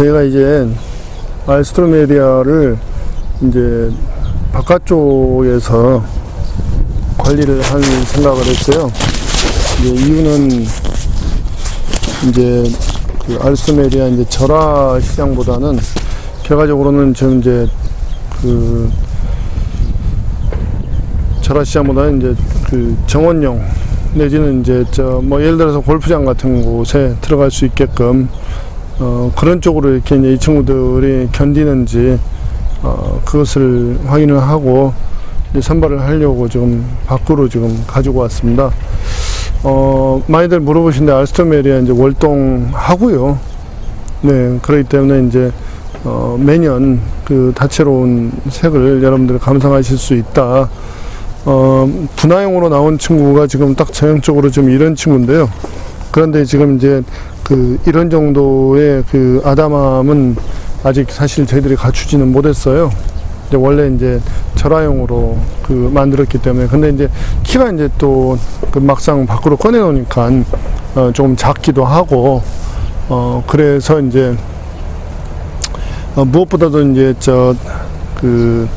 저희가 이제 알스트로메리아를 이제 바깥쪽에서 관리를 할 생각을 했어요. 이유는 이제 그 알스트로메리아 이제 절화 시장보다는 결과적으로는 지금 이제 그 절화 시장보다는 이제 그 정원용 내지는 이제 저 뭐 예를 들어서 골프장 같은 곳에 들어갈 수 있게끔 어 그런 쪽으로 이렇게 이 친구들이 견디는지 어 그것을 확인을 하고 선발을 하려고 지금 밖으로 지금 가지고 왔습니다. 어 많이들 물어보시는데 알스토메리아 이제 월동하고요. 네 그렇기 때문에 이제 어 매년 그 다채로운 색을 여러분들 감상하실 수 있다. 어, 분화형으로 나온 친구가 지금 딱 전형적으로 좀 이런 친구인데요. 그런데 지금 이제 그 이런 정도의 그 아담함은 아직 사실 저희들이 갖추지는 못했어요. 이제 원래 이제 절화형으로 그 만들었기 때문에 근데 이제 키가 이제 또 그 막상 밖으로 꺼내 놓으니까 어, 좀 작기도 하고 어 그래서 이제 어, 무엇보다도 이제 저 그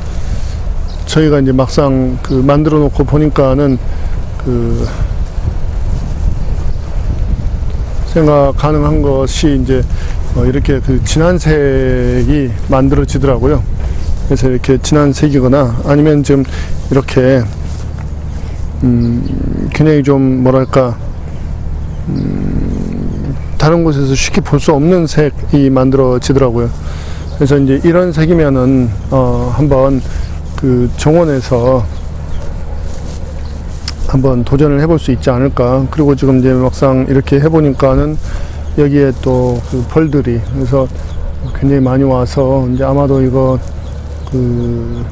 저희가 이제 막상 그 만들어 놓고 보니까는 그 생각 가능한 것이 이제 어 이렇게 그 진한 색이 만들어지더라고요. 그래서 이렇게 진한 색이거나 아니면 좀 이렇게 음 굉장히 좀 뭐랄까 음 다른 곳에서 쉽게 볼 수 없는 색이 만들어지더라고요. 그래서 이제 이런 색이면은 어 한번 그 정원에서 한번 도전을 해볼 수 있지 않을까. 그리고 지금 이제 막상 이렇게 해보니까는 여기에 또 그 벌들이 그래서 굉장히 많이 와서 이제 아마도 이거 그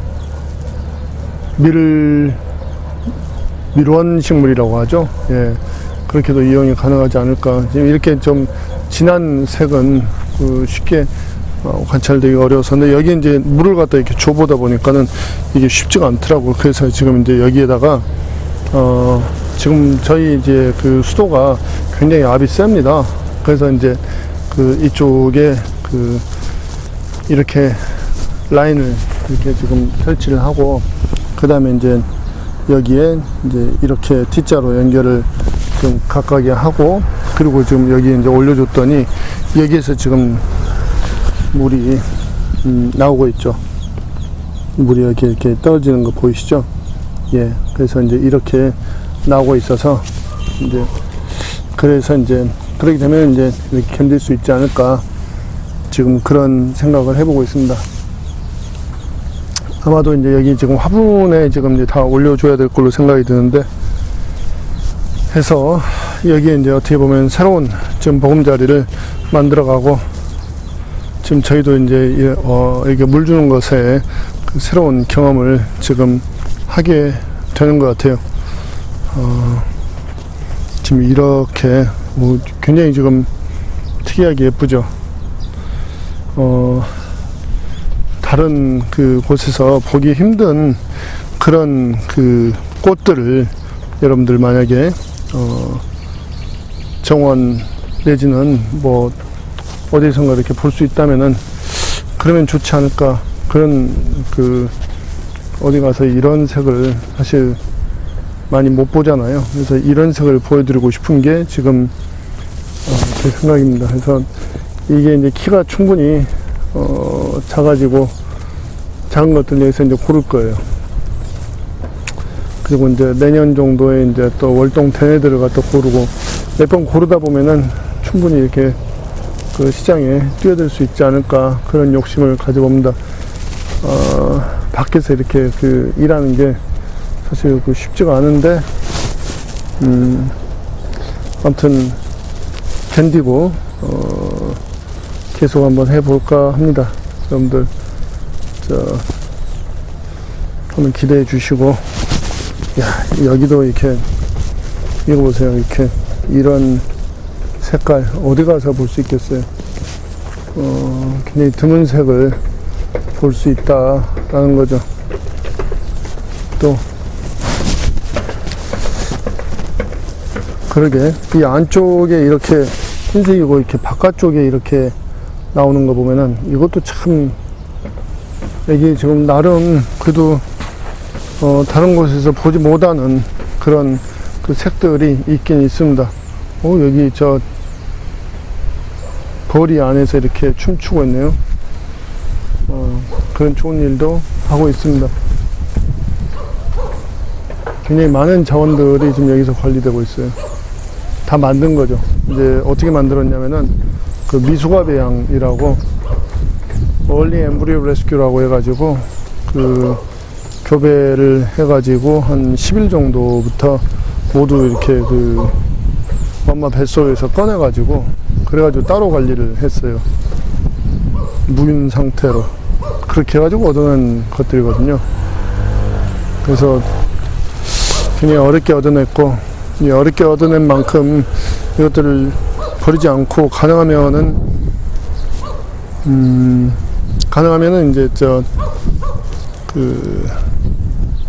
밀, 밀원 식물이라고 하죠. 예. 그렇게도 이용이 가능하지 않을까. 지금 이렇게 좀 진한 색은 그 쉽게 어, 관찰되기 어려워서 근데 여기 이제 물을 갖다 이렇게 줘보다 보니까는 이게 쉽지가 않더라고요. 그래서 지금 이제 여기에다가 어 지금 저희 이제 그 수도가 굉장히 압이 셉니다. 그래서 이제 그 이쪽에 그 이렇게 라인을 이렇게 지금 설치를 하고 그 다음에 이제 여기에 이제 이렇게 T자로 연결을 좀 가깝게 하고 그리고 지금 여기 이제 올려줬더니 여기에서 지금 물이 음, 나오고 있죠. 물이 이렇게 이렇게 떨어지는 거 보이시죠? 예. 그래서 이제 이렇게 나오고 있어서 이제 그래서 이제 그렇게 되면 이제 이렇게 견딜 수 있지 않을까 지금 그런 생각을 해보고 있습니다. 아마도 이제 여기 지금 화분에 지금 이제 다 올려줘야 될 걸로 생각이 드는데 해서 여기에 이제 어떻게 보면 새로운 지금 보금자리를 만들어가고 지금 저희도 이제 이- 어, 이게 물 주는 것에 그 새로운 경험을 지금 하게 되는 것 같아요. 어, 지금 이렇게 뭐 굉장히 지금 특이하게 예쁘죠. 어, 다른 그 곳에서 보기 힘든 그런 그 꽃들을 여러분들 만약에 어, 정원 내지는 뭐 어디선가 이렇게 볼 수 있다면은 그러면 좋지 않을까 그런 그 어디 가서 이런 색을 사실 많이 못 보잖아요. 그래서 이런 색을 보여드리고 싶은 게 지금 어, 제 생각입니다. 그래서 이게 이제 키가 충분히 어, 작아지고 작은 것들 중에서 이제 고를 거예요. 그리고 이제 내년 정도에 이제 또 월동 대네들을 갖다 고르고 몇 번 고르다 보면은 충분히 이렇게 그 시장에 뛰어들 수 있지 않을까 그런 욕심을 가져봅니다. 어, 밖에서 이렇게 그 일하는 게 사실 그 쉽지가 않은데, 음, 아무튼 견디고 어, 계속 한번 해볼까 합니다. 여러분들 저 한번 기대해 주시고, 야 여기도 이렇게 이거 보세요 이렇게 이런 색깔 어디 가서 볼 수 있겠어요? 어, 굉장히 드문 색을 볼 수 있다라는 거죠. 또 그러게 이 안쪽에 이렇게 흰색이고 이렇게 바깥쪽에 이렇게 나오는 거 보면은 이것도 참 이게 지금 나름 그래도 어, 다른 곳에서 보지 못하는 그런 그 색들이 있긴 있습니다. 어, 여기 저 거리 안에서 이렇게 춤추고 있네요. 어, 그런 좋은 일도 하고 있습니다. 굉장히 많은 자원들이 지금 여기서 관리되고 있어요. 다 만든 거죠. 이제 어떻게 만들었냐면은 그 미수가 배양이라고 얼리 엠브리오 레스큐라고 해가지고 그 교배를 해가지고 한 10일 정도부터 모두 이렇게 그 엄마 뱃속에서 꺼내가지고 그래가지고 따로 관리를 했어요. 무인 상태로 그렇게 해가지고 얻어낸 것들이거든요. 그래서 굉장히 어렵게 얻어냈고 이 어렵게 얻어낸 만큼 이것들을 버리지 않고 가능하면은 음 가능하면은 이제 저 그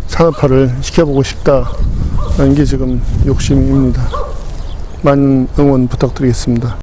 산업화를 시켜보고 싶다라는 게 지금 욕심입니다. 많은 응원 부탁드리겠습니다.